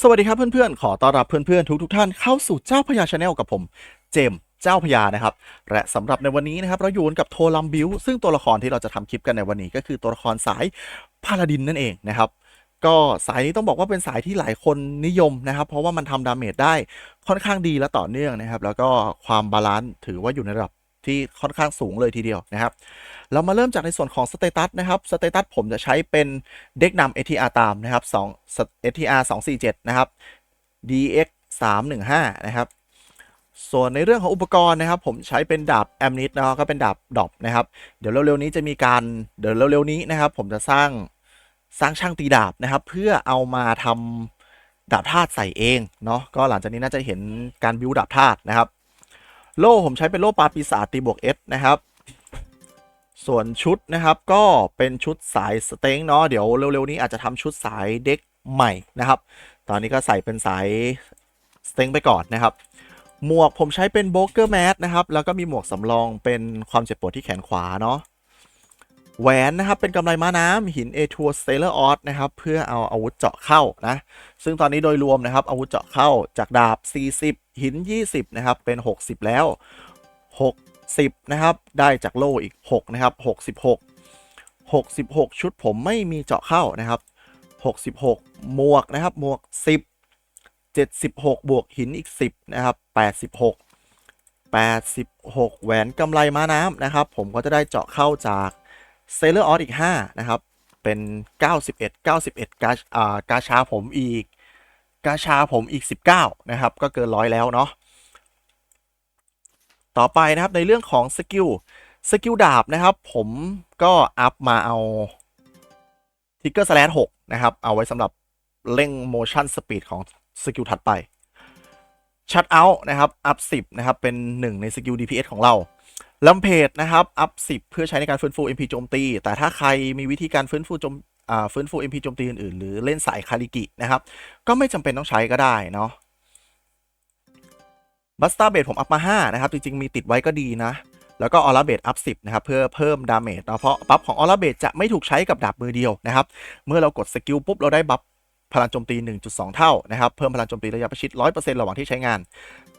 สวัสดีครับเพื่อนๆ ขอต้อนรับเพื่อนๆ ทุกๆท่านเข้าสู่เจ้าพญาชาแนลกับผม เจมส์เจ้าพญานะครับ และสำหรับในวันนี้นะครับ เราอยู่กันกับโทลัมบิวซึ่งตัวละครที่เราจะทำคลิปกันในวันนี้ก็คือตัวละครสายพาลาดินนั่นเองนะครับ ก็สายนี้ต้องบอกว่าเป็นสายที่หลายคนนิยมนะครับ เพราะว่ามันทำดาเมจได้ค่อนข้างดีและต่อเนื่องนะครับ แล้วก็ความบาลานซ์ถือว่าอยู่ในระดับ ที่ค่อนข้างสูงเลยทีเดียวนะครับ เรามาเริ่มจากในส่วนของสเตตัสนะครับสเตตัสผมจะใช้เป็นเด็กนำ ATR ตามนะครับ2 ATR 247 นะครับ DX 315 นะครับ ส่วนในเรื่องของอุปกรณ์นะครับ ผมใช้เป็นดาบแอมนิสนะครับก็เป็นดาบดอบนะครับ เดี๋ยวเร็วๆนี้จะมีการเดี๋ยวเร็วๆนี้นะครับ ผมจะสร้างสร้างช่างตีดาบนะครับ เพื่อเอามาทำดาบธาตุใส่เองเนาะก็หลังจากนี้น่าจะเห็นการบิวดาบธาตุนะครับ โล่ผมใช้เป็นโล่ปาปีศาจตีบวก S นะครับ ส่วนชุดนะครับก็เป็นชุดสายสเต็งเนาะเดี๋ยวเร็วๆนี้อาจจะทำชุดสายเด็กใหม่นะครับ ตอนนี้ก็ใส่เป็นสายสเต็งไปก่อนนะครับ หมวกผมใช้เป็นโบเกอร์แมสนะครับ แล้วก็มีหมวกสำรองเป็นความเจ็บปวดที่แขนขวาเนาะแหวนนะครับ เป็นกำไรม้าน้ำหินเอทัวสเตเลอร์ออสนะครับ เพื่อเอาอาวุธเจาะเข้านะ ซึ่งตอนนี้โดยรวมนะครับ อาวุธเจาะเข้าจากดาบ 40 หิน 20 นะครับ เป็น 60 แล้ว 60 นะครับ ได้จากโล่อีก 6 นะครับ 66 66 ชุดผมไม่มีเจาะเข้านะครับ 66 หมวกนะครับ หมวก 10 76 บวกหินอีก 10 นะครับ 86 86 แหวนกำไรม้าน้ำนะครับ ผมก็จะได้เจาะเข้าจากเซเลอร์ออสอีก 5 นะครับ เป็น 91 91 กาชอ่ากาชาผมอีก กาชาผมอีก 19 นะครับ ก็เกินร้อยแล้วเนาะต่อไปนะครับในเรื่องของสกิลสกิลดาบนะครับ ผมก็อัพมาเอาทิกเกอร์สแลชหกนะครับ เอาไว้สำหรับเร่งโมชั่นสปีดของสกิลถัดไปชัดเอาท์นะครับ อัพสิบนะครับ เป็นหนึ่งในสกิล DPS ของเราลัมเพจนะครับ อัพสิบเพื่อใช้ในการฟื้นฟู MP โจมตี แต่ถ้าใครมีวิธีการฟื้นฟูโจม ฟื้นฟู MP โจมตีอื่นๆ หรือเล่นสายคาริกินะครับ ก็ไม่จำเป็นต้องใช้ก็ได้เนาะบัสตาเบดผมอัพมา 5 นะครับ จริง ๆ มีติดไว้ก็ดีนะ แล้วก็ออร่าเบดอัพ 10 นะครับ เพื่อเพิ่มดาเมจเนาะเพราะบัฟของออร่าเบดจะไม่ถูกใช้กับดาบมือเดียวนะครับ เมื่อเรากดสกิลปุ๊บเราได้บัฟพลังโจมตี 1.2 เท่านะครับ เพิ่มพลังโจมตีระยะประชิด 100%ระหว่างที่ใช้งาน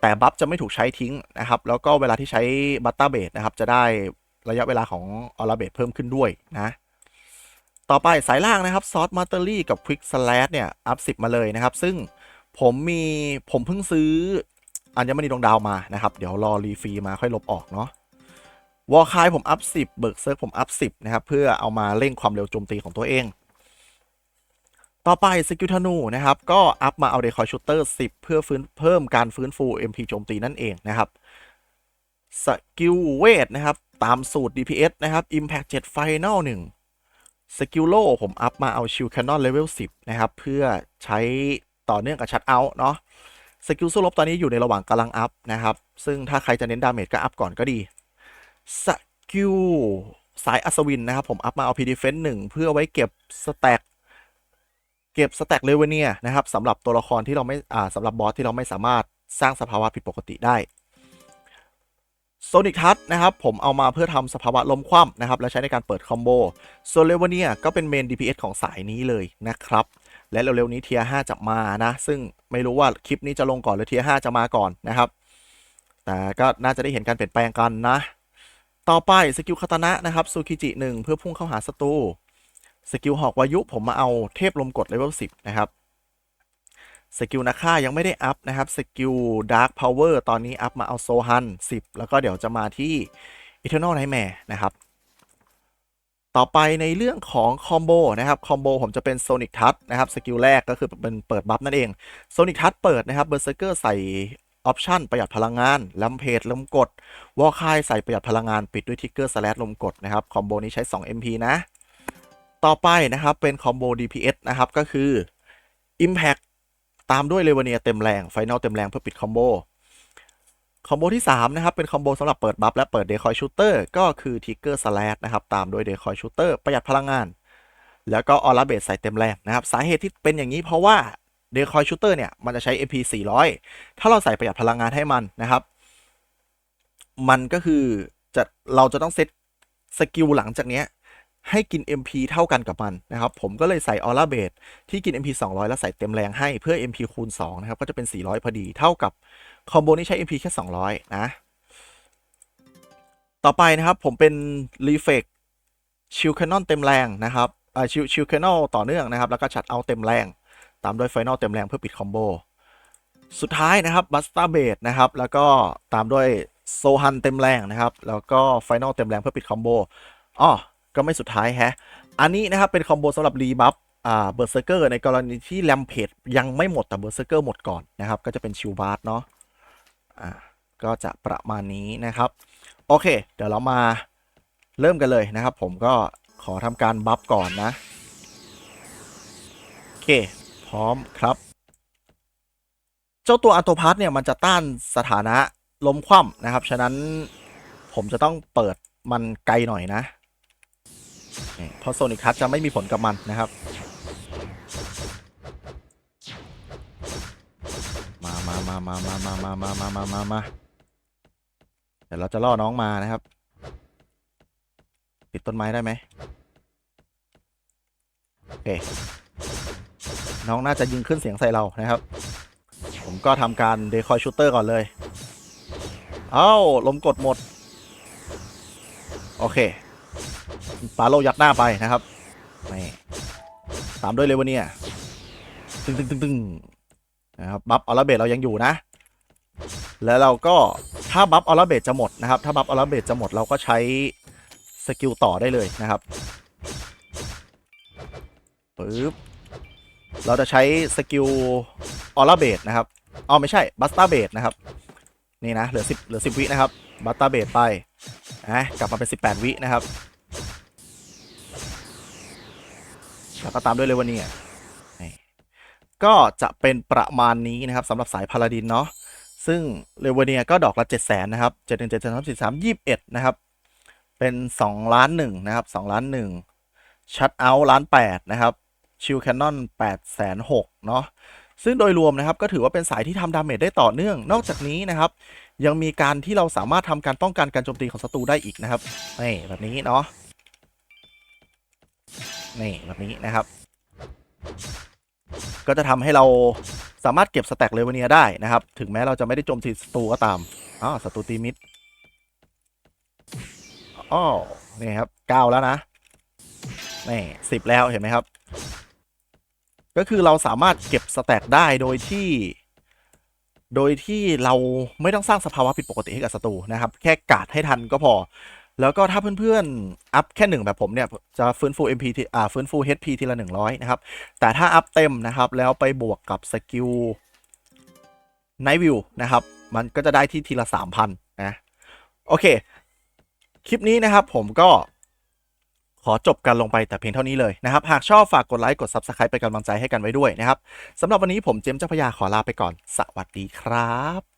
แต่บัฟจะไม่ถูกใช้ทิ้งนะครับ แล้วก็เวลาที่ใช้บัตตาเบดนะครับ จะได้ระยะเวลาของออร่าเบดเพิ่มขึ้นด้วยนะ ต่อไปสายล่างนะครับซอสมาเตอรี่กับควิกสแลชเนี่ย อัพ 10 มาเลยนะครับ ซึ่งผมมีผมเพิ่งซื้ออัญมณีดวงดาวมานะครับ เดี๋ยวรอรีฟรีมาค่อยลบออกเนาะวอลคายผมอัพ 10 เบิร์กเซิร์ฟผมอัพ 10 นะครับ เพื่อเอามาเร่งความเร็วโจมตีของตัวเอง ต่อไปสกิลธนูนะครับ ก็อัพมาเอาเดคอยชูเตอร์ 10 เพื่อฟื้นเพิ่มการฟื้นฟู MP โจมตีนั่นเองนะครับสกิลเวทนะครับ ตามสูตร DPS นะครับ Impact 7 Final 1 สกิลโลผมอัพมาเอาชิลแคนนอนเลเวล10 นะครับ เพื่อใช้ต่อเนื่องกับชัดเอาท์เนาะสกิลสู้รบตอนนี้อยู่ในระหว่างกำลังอัพนะครับ ซึ่งถ้าใครจะเน้นดาเมจก็อัพก่อนก็ดีสกิลสายอัศวินนะครับ ผมอัพมาเอาพีดีเฟนหนึ่งเพื่อไว้เก็บสแต็กเก็บสแต็กเลเวเนียนะครับสำหรับตัวละครที่เราไม่อ่าสำหรับบอสที่เราไม่สามารถสร้างสภาวะผิดปกติได้ โซนิกทัชนะครับผมเอามาเพื่อทำสภาวะลมคว่ำนะครับและใช้ในการเปิดคอมโบโซเลเวเนียก็เป็นเมน DPS ของสายนี้เลยนะครับ และเร็วๆนี้เทียร์5จะมานะ ซึ่งไม่รู้ว่าคลิปนี้จะลงก่อนหรือเทียร์5จะมาก่อนนะครับ แต่ก็น่าจะได้เห็นการเปลี่ยนแปลงกันนะ ต่อไปสกิลคาตานะนะครับซูคิจิหนึ่งเพื่อพุ่งเข้าหาศัตรูสกิลหอกวายุผมมาเอาเทพลมกดเลเวล10นะครับ สกิลนาค่ายังไม่ได้อัพนะครับสกิลดาร์ p พาวเวอร์ตอนนี้อัพมาเอาโซฮัน10 แล้วก็เดี๋ยวจะมาที่ Eternal Nightmare นะครับ ต่อไปในเรื่องของคอมโบนะครับคอมโบผมจะเป็นโซนิกทั c นะครับสกิลแรกก็คือเป็นเปิดบัฟนั่นเองโซนิกทั c เปิดนะครับเบอร์เซอร์เกอร์ใส่ออปชันประหยัดพลังงานลัมเพจลมกด วอลคายใส่ประหยัดพลังงานปิดด้วยทิกเกอร์สแลชลมกดนะครับคอมโบนี้ใช้ 2 MP นะ ต่อไปนะครับเป็นคอมโบ DPS นะครับก็คือ Impact ตามด้วยเลเวเนียเต็มแรงไฟนอลเต็มแรงเพื่อปิดคอมโบคอมโบที่ 3 นะครับ เป็นคอมโบสำหรับเปิดบัฟและเปิดเดคอยชูเตอร์ก็คือทิกเกอร์สแลชนะครับ ตามด้วยเดคอยชูเตอร์ประหยัดพลังงาน แล้วก็ออร่าเบสใส่เต็มแรงนะครับ สาเหตุที่เป็นอย่างนี้เพราะว่าเดคอยชูเตอร์เนี่ย มันจะใช้ MP 400 ถ้าเราใส่ประหยัดพลังงานให้มันนะครับ มันก็คือจะเราจะต้องเซตสกิลหลังจากเนี้ย ให้กิน MP เท่ากันกับมันนะครับ ผมก็เลยใส่ออร่าเบดที่กิน MP 200 แล้วใส่เต็มแรงให้เพื่อ MP คูณ2นะครับ ก็จะเป็น 400 พอดีเท่ากับคอมโบนี้ใช้ MP แค่ 200 นะ ต่อไปนะครับผมเป็น r e f l e c ชิลแคนนอนเต็มแรงนะครับชิลชิลแคนนอลต่อเนื่องนะครับ แล้วก็ชัดเอาเต็มแรง ตามด้วยไฟนอลเต็มแรงเพื่อปิดคอมโบ สุดท้ายนะครับบัสตาเบดนะครับ แล้วก็ตามด้วยโซฮันเต็มแรงนะครับ แล้วก็ไฟนอลเต็มแรงเพื่อปิดคอมโบอ๋อ ก็ไม่สุดท้ายแฮะ อันนี้นะครับเป็นคอมโบสำหรับรีบัฟอ่าเบอร์เซอร์เกอร์ในกรณีที่แรมเพจยังไม่หมดแต่เบอร์เซอร์เกอร์หมดก่อนนะครับ ก็จะเป็นชิลบาร์เนาะอ่าก็จะประมาณนี้นะครับ โอเค เดี๋ยวเรามาเริ่มกันเลยนะครับ ผมก็ขอทำการบัฟก่อนนะ โอเค พร้อมครับ เจ้าตัวอัตโตพาร์ทเนี่ยมันจะต้านสถานะล้มคว่ำนะครับ ฉะนั้นผมจะต้องเปิดมันไกลหน่อยนะ นี่เพราะโซนิคัสจะไม่มีผลกับมันนะครับ มามามามามามามามามามามามาเดี๋ยวเราจะล่อน้องมานะครับปิดต้นไม้ได้ไหมโอเค น้องน่าจะยิงขึ้นเสียงใส่เรานะครับ ผมก็ทำการเดคอยชูเตอร์ก่อนเลย เอ้า ลมกดหมด โอเค ปาโลยัดหน้าไปนะครับนี่ตามด้วยเลยวาเนียตึงตึงตึงตึงนะครับบัฟออลาเบตเรายังอยู่นะ แล้วเราก็ถ้าบัฟออลาเบตจะหมดนะครับ ถ้าบัฟออลาเบตจะหมดเราก็ใช้สกิลต่อได้เลยนะครับปึ๊บเราจะใช้สกิลออร่าเบดนะครับอ๋อไม่ใช่บัสตาเบดนะครับ นี่นะ เหลือ 10 เหลือ 10 วินะครับ บัสตาเบดไปนะกลับมาเป็น 18 วินะครับ แล้วก็ตามด้วยเลวาเนียนี่ก็จะเป็นประมาณนี้นะครับสำหรับสายพาลาดินเนาะซึ่งเลวเนียก็ดอกละ 7 0 0 0 0นะครับ 7 1 7 3 4 3 21 นะครับ เป็น 2 ล้านหนึ่งนะครับ 2 ล้านหนึ่งชัดเอาล้าน8นะครับ ชิลแคนนอน8 6 0 0 0เนาะ ซึ่งโดยรวมนะครับก็ถือว่าเป็นสายที่ทำดาเมจได้ต่อเนื่อง นอกจากนี้นะครับ ยังมีการที่เราสามารถทำการป้องกันการโจมตีของศัตรูได้อีกนะครับนี่แบบนี้เนาะ นี่แบบนี้นะครับ ก็จะทำให้เราสามารถเก็บสแต็กเลเวเนียได้นะครับ ถึงแม้เราจะไม่ได้โจมตีศัตรูก็ตามอ๋อศัตรูตีมิดอ๋อนี่ครับเก้าแล้วนะนี่สิบแล้วเห็นไหมครับ ก็คือเราสามารถเก็บสแต็กได้โดยที่โดยที่เราไม่ต้องสร้างสภาวะผิดปกติให้กับศัตรูนะครับ แค่กาดให้ทันก็พอ แล้วก็ถ้าเพื่อนๆ อัพแค่หนึ่งแบบผมเนี่ย จะฟื้นฟู MP ทีอ่าฟื้นฟู HP ทีละ 100 นะครับ แต่ถ้าอัพเต็มนะครับ แล้วไปบวกกับสกิล Night View นะครับ มันก็จะได้ที่ทีละ 3,000 นะ โอเค คลิปนี้นะครับผมก็ขอจบกันลงไปแต่เพียงเท่านี้เลยนะครับ หากชอบฝากกดไลค์ กด Subscribe เป็นกำลังใจให้กันไว้ด้วยนะครับสำหรับวันนี้ผมเจมส์เจ้าพยาขอลาไปก่อน สวัสดีครับ